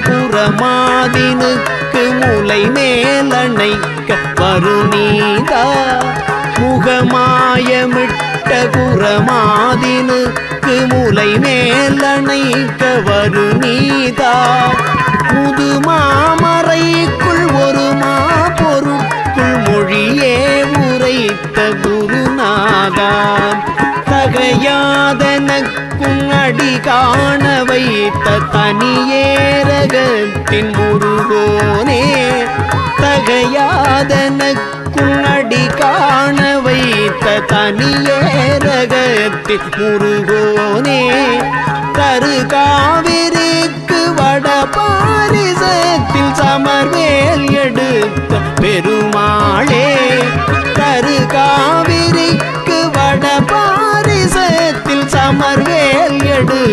குரமாதினுக்கு முலை மேலணைக்க வருநீதா? முகமாயமிட்ட குரமாதினுக்கு முலை மேலணைக்க வருநீதா? முதுமாமறைக்குள் ஒரு மா பொருட்குள் மொழியே உரைத்த குருநாதா? தகையாதனக்கு காண வைத்த தனியேரகத்தின் முருகோனே தகையாதனக்கும் அடி காண வைத்த தனியேரகத்தின் முருகோனே தரு காவிரிக்கு வட பாரிசத்தில் சமர்வேல் எடுத்த பெருமாளே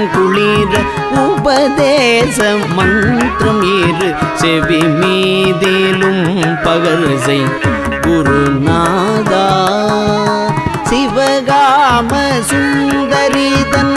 மனம் குளிர உபதேச மந்திரம் இரு செவி மீதிலும் பகர்சை குருநாதா சிவகாம சுந்தரிதன்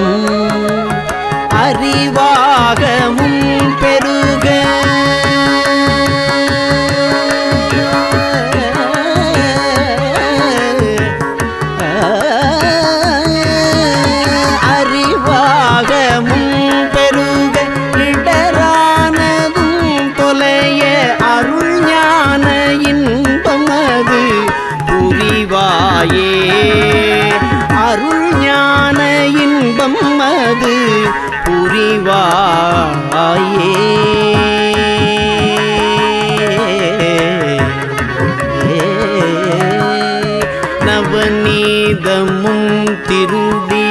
அது புரிவாயே. நவநீதமும் திருடி.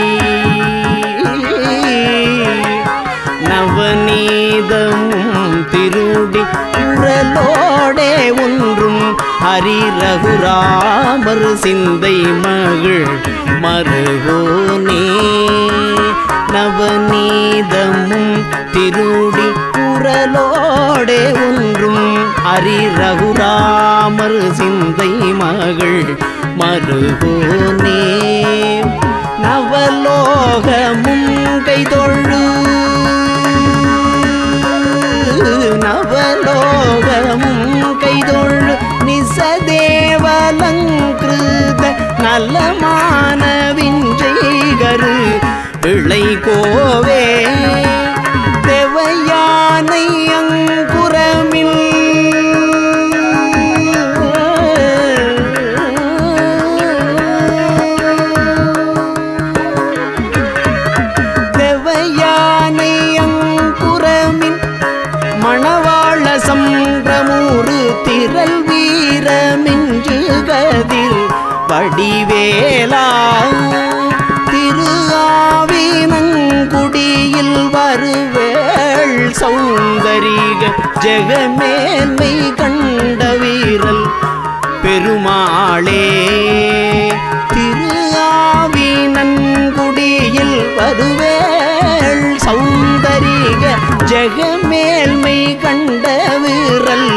நவநீதமும் திருடி குரலோடே ஒன்றும் ஹரி ரகுராமர் சிந்தை மகள் மருகோனே நீதமும் திருடி குரலோடே ஒன்றும் அரி ரகுராமர் சிந்தை மகள் மருகோனே. நவலோகமும் கைதொழு. நவலோகமும் கைதொழு. நிசதேவலங்கிருத நலமான விஞ்சைகரு பிள்ளை கோவே தேவையானை அங்குரமில். தேவையானை அங்குரமின் மணவாள சம்பிரமூறு திரல் வீரமின்று கதிர் படிவேலா சௌந்தரிக ஜெகமேன்மை கண்ட வீரல் பெருமாளே. திரு ஆவினன்குடியில் வருவேள் சௌந்தரிக ஜெகமேல்மை கண்ட வீரல்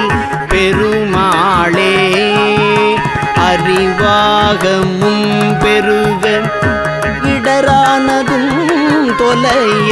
பெருமாளே. அறிவாகமும் பெருக இடரானதும் தொலைய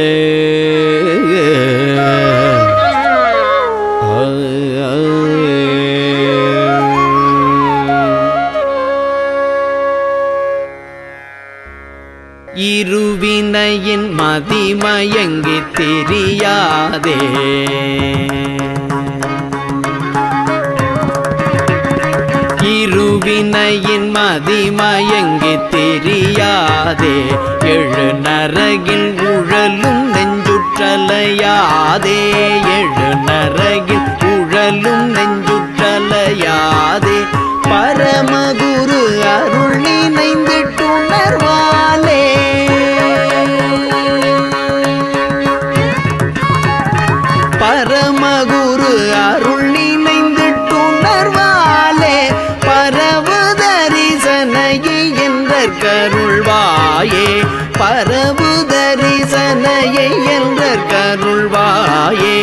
இருவினையின் மதிமயங்கி தெரியாதே. இருவினையின் மதிமயங்கி தெரியாதே. எழு நரகில் உழலும் நெஞ்சுற்றலையாதே. எழு நரகில் உழலும் கருள்வாயே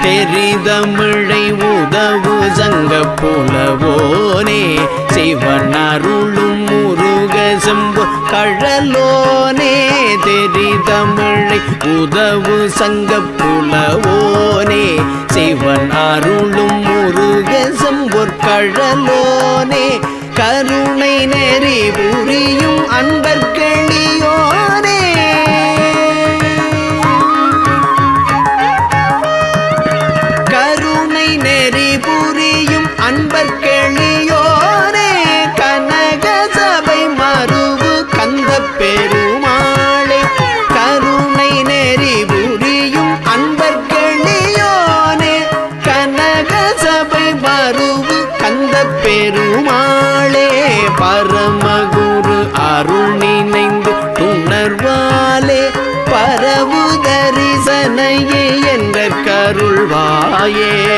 தெரிதமிழை உதவு சங்க புலவோனே சிவன் அருளும் முருக செம்பு கழலோனே தெரிதமிழை உதவு சங்க புலவோனே சிவன் அருளும் முருக செம்பொற் கழலோனே கருணை நெறி புரியும் அன்பர்களியோ yeah.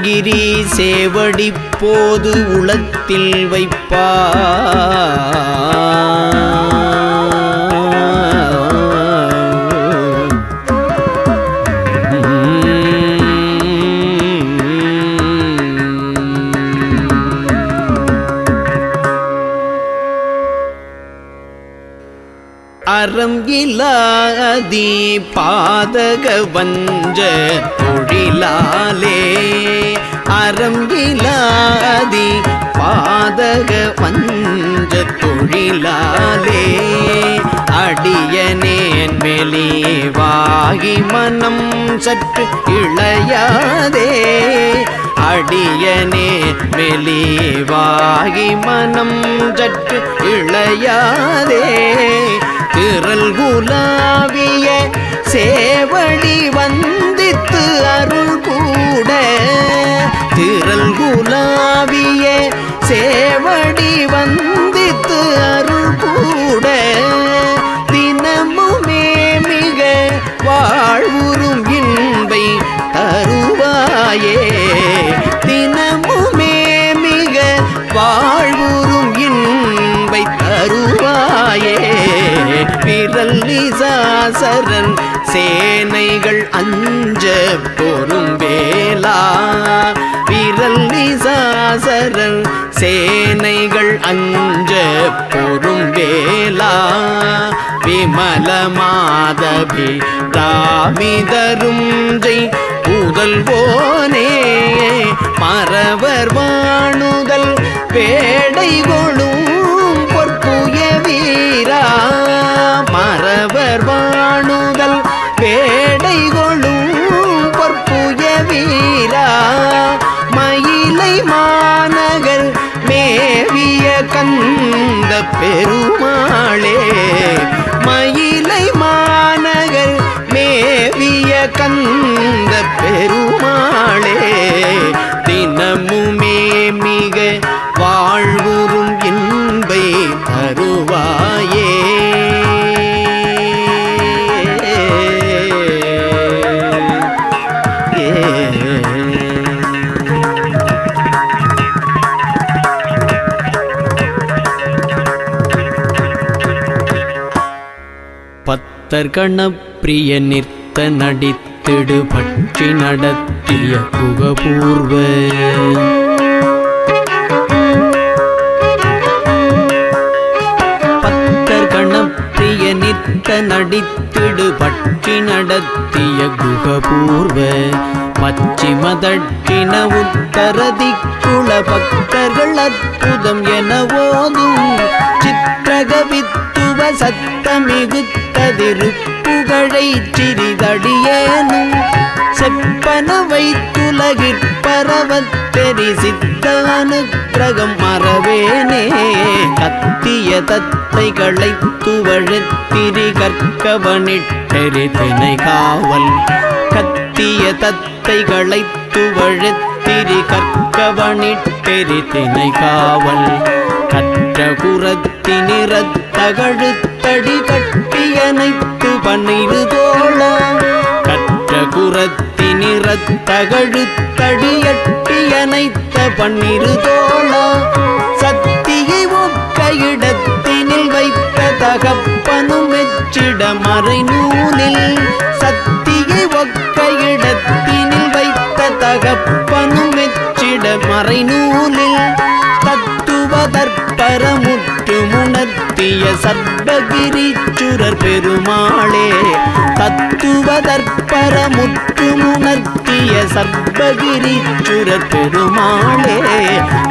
அருணகிரி சேவடி போது உளத்தில் வைப்பா அறம் இலாதி பாதக வஞ்ச தொழிலாலே அறம்பிலாதி பாதக வஞ்ச தொழிலாலே அடியனேன் மெலிவாகி மனம் சற்று இளையாதே. அடியனே மெலிவாகி மனம் சற்று இளையாதே. திரல் குலாவிய சேவடி வந்தித்து அருள் திரள் குலாவிய சேவடி வந்தித்து அருள் கூட தினமுமே மிக வாழ்வுறும் இன்பை தருவாயே. தினமுமே மிக வாழ்வுறும் இன்பை தருவாயே. விரல் நிசாசரன் சேனைகள் அந்த சேனைகள் அஞ்ச பொறும் வேலா விமல மாதபி ராமிதரும் ஜெய் புதல்வோனே மறவர் வாணுதல் பேடை கொழும் பொற்புய வீரா. மறவர் வா பெருமாளே. பத்தர் கணப்பிரிய நடித்திடு பற்றி நடத்திய புகபூர்வ பத்தர் கணப்பிரிய நடித்திடு பற்றி நடத்திய குகபூர்வ பச்சிம தட்சிண உத்தர பக்தர்கள் அற்புதம் என ஓதும். சித்திரகவித்துவ திருப்புகழை சிறிதடியேனும் செப்பன வைத்துல உலகிற்பரவத் தெரிசித்த அனுக்கிரகம் மறவேனே. கத்திய தத்தைகளை துவழத்திரி கற்கவனிட்டெறி தினை காவல். கத்திய தத்தைகளை துவழத்திரி கற்கவனிட்டெறி தினை காவல். கற்ற கட்டடி கட்டியனைத்து பன்னிரு தோழ கற்ற குரத்தி நிறத்தகழுத்தடியட்டியனைத்த பன்னிரு தோழ. சக்தியை ஒக்க இடத்தினில் வைத்த தகப்பனும் மெச்சிட மறைநூலில். சக்தியை ஒக்க இடத்தினில் வைத்த தகப்பனும் மெச்சிட மறைநூலில். தத்துவதற்பரமு உணர்த்திய சர்வகிரிச்சுரர் பெருமாளே தத்துவதற்பர முற்றுமுணர்த்திய சர்வகிரிச்சுரர் பெருமாளே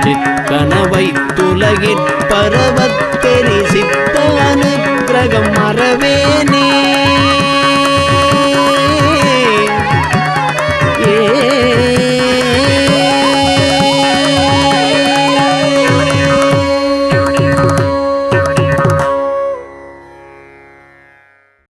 சிக்கனவை துலகிற் பரவத்தெரி சித்த அனுகிரகம் மறவேனே.